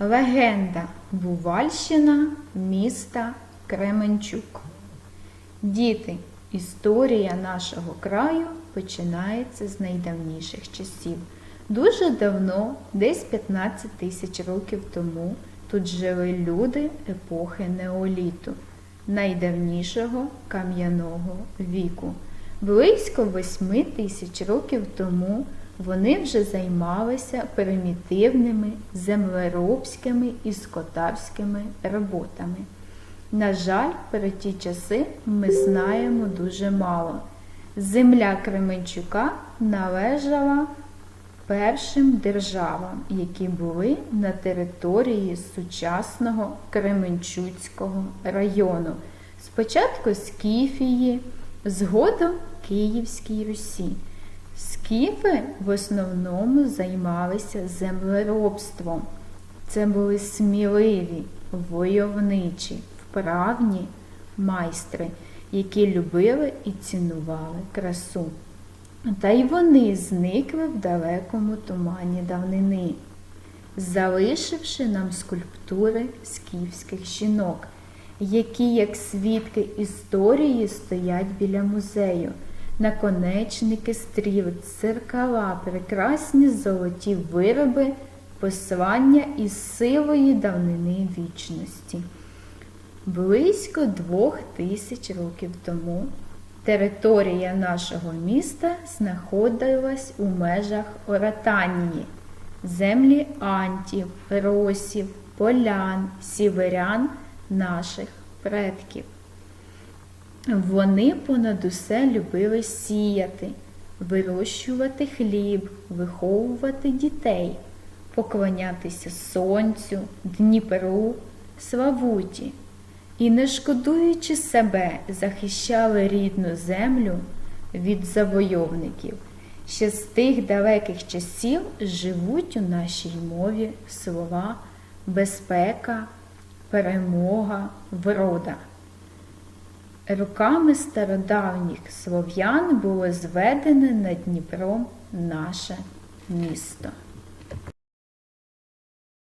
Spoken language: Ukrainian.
Легенда Бувальщина міста Кременчук. Діти, історія нашого краю починається з найдавніших часів. Дуже давно, десь 15 тисяч років тому, тут жили люди епохи неоліту, найдавнішого кам'яного віку. Близько 8 тисяч років тому вони вже займалися примітивними землеробськими і скотарськими роботами. На жаль, про ті часи ми знаємо дуже мало. Земля Кременчука належала першим державам, які були на території сучасного Кременчуцького району. Спочатку Скіфії, згодом Київській Русі. Скіфи в основному займалися землеробством. Це були сміливі, войовничі, вправні майстри, які любили і цінували красу. Та й вони зникли в далекому тумані давнини, залишивши нам скульптури скіфських жінок, які, як свідки історії, стоять біля музею. Наконечники стріл, церкала, прекрасні золоті вироби, послання із сивої давнини вічності. Близько двох тисяч років тому територія нашого міста знаходилась у межах Оратанії, землі антів, росів, полян, сіверян наших предків. Вони понад усе любили сіяти, вирощувати хліб, виховувати дітей, поклонятися сонцю, Дніпру, Славуті і, не шкодуючи себе, захищали рідну землю від завойовників. Ще з тих далеких часів живуть у нашій мові слова безпека, перемога, врода. Руками стародавніх слов'ян було зведене над Дніпром наше місто.